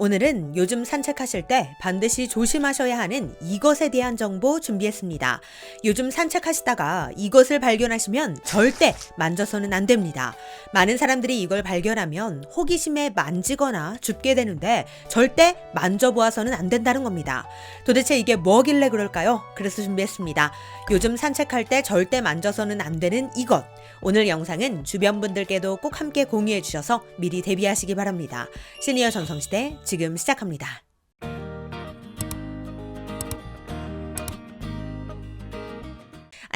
오늘은 요즘 산책하실 때 반드시 조심하셔야 하는 이것에 대한 정보 준비했습니다. 요즘 산책하시다가 이것을 발견하시면 절대 만져서는 안 됩니다. 많은 사람들이 이걸 발견하면 호기심에 만지거나 줍게 되는데 절대 만져보아서는 안 된다는 겁니다. 도대체 이게 뭐길래 그럴까요? 그래서 준비했습니다. 요즘 산책할 때 절대 만져서는 안 되는 이것. 오늘 영상은 주변 분들께도 꼭 함께 공유해 주셔서 미리 대비하시기 바랍니다. 시니어 전성시대 지금 시작합니다.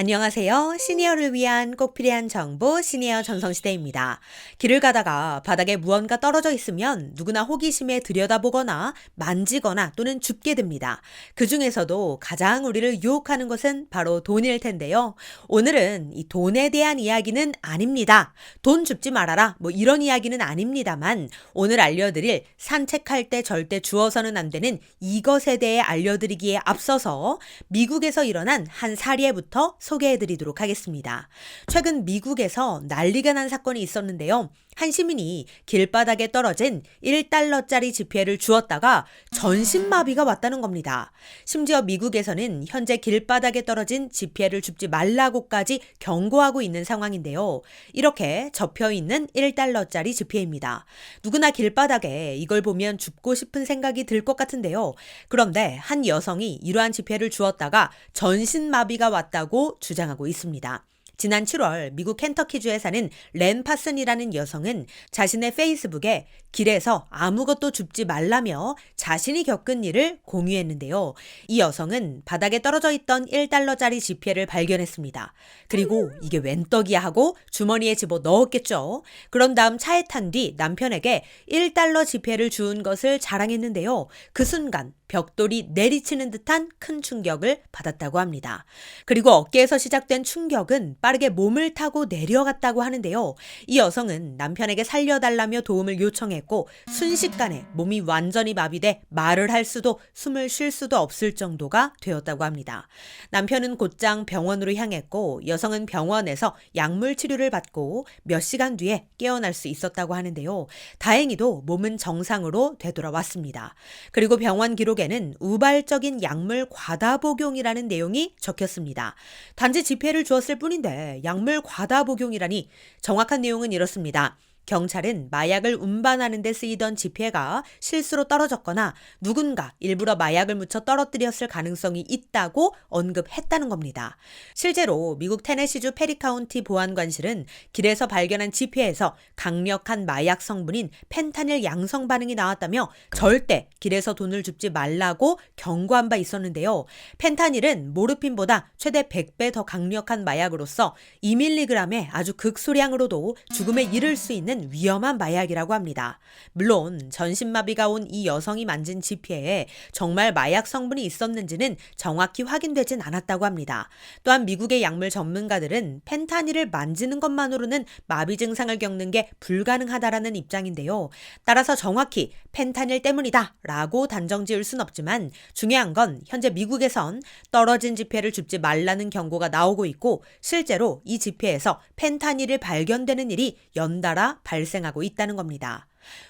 안녕하세요. 시니어를 위한 꼭 필요한 정보 시니어 전성시대입니다. 길을 가다가 바닥에 무언가 떨어져 있으면 누구나 호기심에 들여다보거나 만지거나 또는 줍게 됩니다. 그 중에서도 가장 우리를 유혹하는 것은 바로 돈일 텐데요. 오늘은 이 돈에 대한 이야기는 아닙니다. 돈 줍지 말아라. 뭐 이런 이야기는 아닙니다만 오늘 알려드릴 산책할 때 절대 주어서는 안 되는 이것에 대해 알려드리기에 앞서서 미국에서 일어난 한 사례부터 소개해 드리도록 하겠습니다. 최근 미국에서 난리가 난 사건이 있었는데요. 한 시민이 길바닥에 떨어진 1달러짜리 지폐를 주었다가 전신마비가 왔다는 겁니다. 심지어 미국에서는 현재 길바닥에 떨어진 지폐를 줍지 말라고까지 경고하고 있는 상황인데요. 이렇게 접혀 있는 1달러짜리 지폐입니다. 누구나 길바닥에 이걸 보면 줍고 싶은 생각이 들 것 같은데요. 그런데 한 여성이 이러한 지폐를 주었다가 전신마비가 왔다고 주장하고 있습니다. 지난 7월 미국 켄터키주에 사는 렌 파슨이라는 여성은 자신의 페이스북에 길에서 아무것도 줍지 말라며 자신이 겪은 일을 공유했는데요. 이 여성은 바닥에 떨어져 있던 1달러짜리 지폐를 발견했습니다. 그리고 이게 웬 떡이야 하고 주머니에 집어 넣었겠죠. 그런 다음 차에 탄 뒤 남편에게 1달러 지폐를 주운 것을 자랑했는데요. 그 순간 벽돌이 내리치는 듯한 큰 충격을 받았다고 합니다. 그리고 어깨에서 시작된 충격은 빠르게 몸을 타고 내려갔다고 하는데요. 이 여성은 남편에게 살려달라며 도움을 요청했고 순식간에 몸이 완전히 마비돼 말을 할 수도 숨을 쉴 수도 없을 정도가 되었다고 합니다. 남편은 곧장 병원으로 향했고 여성은 병원에서 약물 치료를 받고 몇 시간 뒤에 깨어날 수 있었다고 하는데요. 다행히도 몸은 정상으로 되돌아왔습니다. 그리고 병원 기록에는 우발적인 약물 과다 복용이라는 내용이 적혔습니다. 단지 지폐를 주었을 뿐인데 약물 과다 복용이라니 정확한 내용은 이렇습니다. 경찰은 마약을 운반하는 데 쓰이던 지폐가 실수로 떨어졌거나 누군가 일부러 마약을 묻혀 떨어뜨렸을 가능성이 있다고 언급했다는 겁니다. 실제로 미국 테네시주 페리카운티 보안관실은 길에서 발견한 지폐에서 강력한 마약 성분인 펜타닐 양성 반응이 나왔다며 절대 길에서 돈을 줍지 말라고 경고한 바 있었는데요. 펜타닐은 모르핀보다 최대 100배 더 강력한 마약으로서 2mg의 아주 극소량으로도 죽음에 이를 수 있는 있는 위험한 마약이라고 합니다. 물론 전신마비가 온 이 여성이 만진 지폐에 정말 마약 성분이 있었는지는 정확히 확인되진 않았다고 합니다. 또한 미국의 약물 전문가들은 펜타닐을 만지는 것만으로는 마비 증상을 겪는 게 불가능하다라는 입장인데요. 따라서 정확히 펜타닐 때문이다 라고 단정 지을 순 없지만 중요한 건 현재 미국에선 떨어진 지폐를 줍지 말라는 경고가 나오고 있고 실제로 이 지폐에서 펜타닐이 발견되는 일이 연달아 발생하고 있다는 겁니다.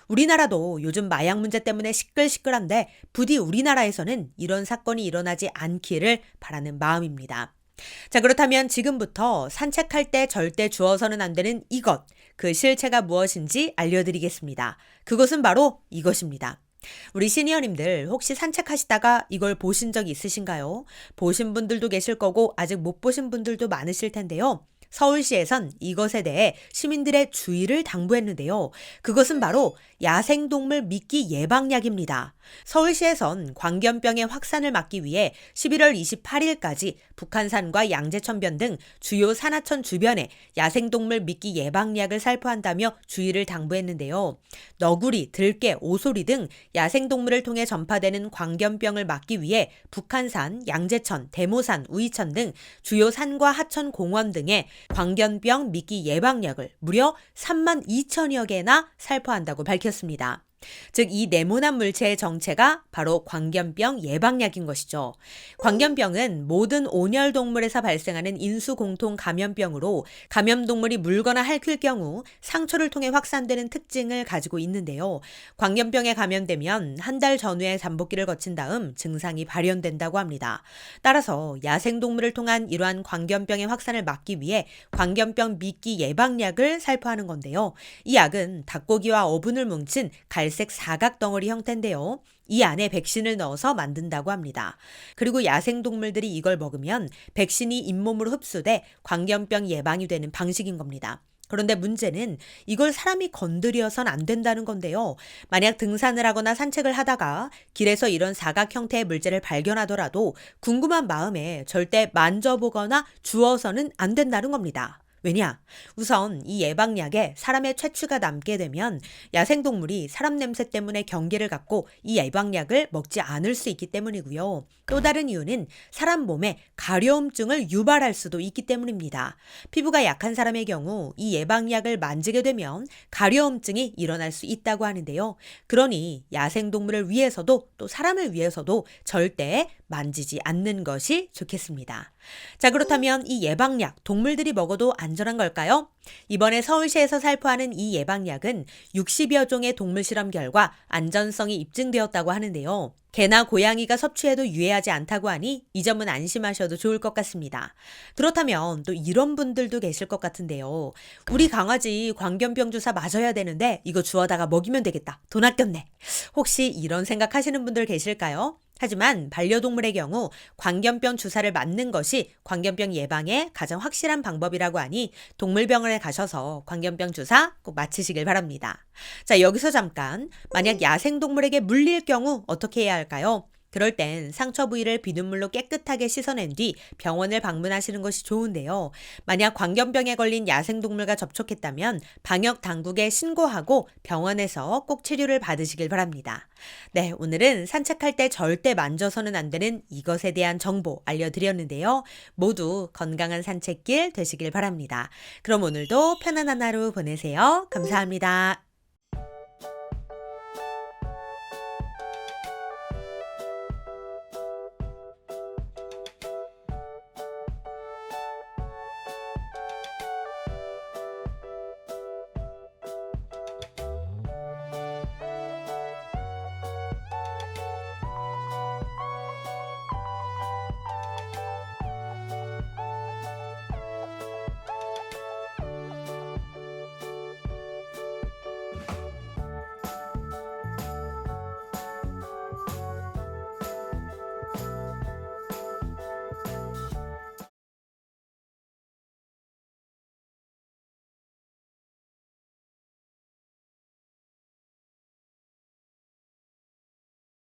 우리나라도 요즘 마약 문제 때문에 시끌시끌한데 부디 우리나라에서는 이런 사건이 일어나지 않기를 바라는 마음입니다. 자, 그렇다면 지금부터 산책할 때 절대 주어서는 안 되는 이것, 그 실체가 무엇인지 알려드리겠습니다. 그것은 바로 이것입니다. 우리 시니어님들 혹시 산책하시다가 이걸 보신 적 있으신가요? 보신 분들도 계실 거고 아직 못 보신 분들도 많으실 텐데요. 서울시에선 이것에 대해 시민들의 주의를 당부했는데요. 그것은 바로 야생동물 미끼 예방약입니다. 서울시에선 광견병의 확산을 막기 위해 11월 28일까지 북한산과 양재천변 등 주요 산하천 주변에 야생동물 미끼 예방약을 살포한다며 주의를 당부했는데요. 너구리, 들깨, 오소리 등 야생동물을 통해 전파되는 광견병을 막기 위해 북한산, 양재천, 대모산, 우이천 등 주요 산과 하천 공원 등에 광견병 미끼 예방약을 무려 3만 2천여 개나 살포한다고 밝혔습니다. 즉, 이 네모난 물체의 정체가 바로 광견병 예방약인 것이죠. 광견병은 모든 온열 동물에서 발생하는 인수 공통 감염병으로 감염 동물이 물거나 핥힐 경우 상처를 통해 확산되는 특징을 가지고 있는데요. 광견병에 감염되면 한 달 전후에 잠복기를 거친 다음 증상이 발현된다고 합니다. 따라서 야생 동물을 통한 이러한 광견병의 확산을 막기 위해 광견병 미끼 예방약을 살포하는 건데요. 이 약은 닭고기와 어분을 뭉친 갈색 사각 덩어리 형태인데요. 이 안에 백신을 넣어서 만든다고 합니다. 그리고 야생동물들이 이걸 먹으면 백신이 잇몸으로 흡수돼 광견병 예방이 되는 방식인 겁니다. 그런데 문제는 이걸 사람이 건드려선 안 된다는 건데요. 만약 등산을 하거나 산책을 하다가 길에서 이런 사각 형태의 물체를 발견하더라도 궁금한 마음에 절대 만져보거나 주워서는 안 된다는 겁니다. 왜냐? 우선 이 예방약에 사람의 채취가 남게 되면 야생동물이 사람 냄새 때문에 경계를 갖고 이 예방약을 먹지 않을 수 있기 때문이고요. 또 다른 이유는 사람 몸에 가려움증을 유발할 수도 있기 때문입니다. 피부가 약한 사람의 경우 이 예방약을 만지게 되면 가려움증이 일어날 수 있다고 하는데요. 그러니 야생동물을 위해서도 또 사람을 위해서도 절대 만지지 않는 것이 좋겠습니다. 자, 그렇다면 이 예방약 동물들이 먹어도 안전한 걸까요? 이번에 서울시에서 살포하는 이 예방약은 60여 종의 동물 실험 결과 안전성이 입증되었다고 하는데요. 개나 고양이가 섭취해도 유해하지 않다고 하니 이 점은 안심하셔도 좋을 것 같습니다. 그렇다면 또 이런 분들도 계실 것 같은데요. 우리 강아지 광견병 주사 맞아야 되는데 이거 주워다가 먹이면 되겠다. 돈 아꼈네. 혹시 이런 생각하시는 분들 계실까요? 하지만 반려동물의 경우 광견병 주사를 맞는 것이 광견병 예방의 가장 확실한 방법이라고 하니 동물병원에 가셔서 광견병 주사 꼭 맞히시길 바랍니다. 자, 여기서 잠깐 만약 야생동물에게 물릴 경우 어떻게 해야 할까요? 그럴 땐 상처 부위를 비눗물로 깨끗하게 씻어낸 뒤 병원을 방문하시는 것이 좋은데요. 만약 광견병에 걸린 야생동물과 접촉했다면 방역 당국에 신고하고 병원에서 꼭 치료를 받으시길 바랍니다. 네, 오늘은 산책할 때 절대 만져서는 안 되는 이것에 대한 정보 알려드렸는데요. 모두 건강한 산책길 되시길 바랍니다. 그럼 오늘도 편안한 하루 보내세요. 감사합니다.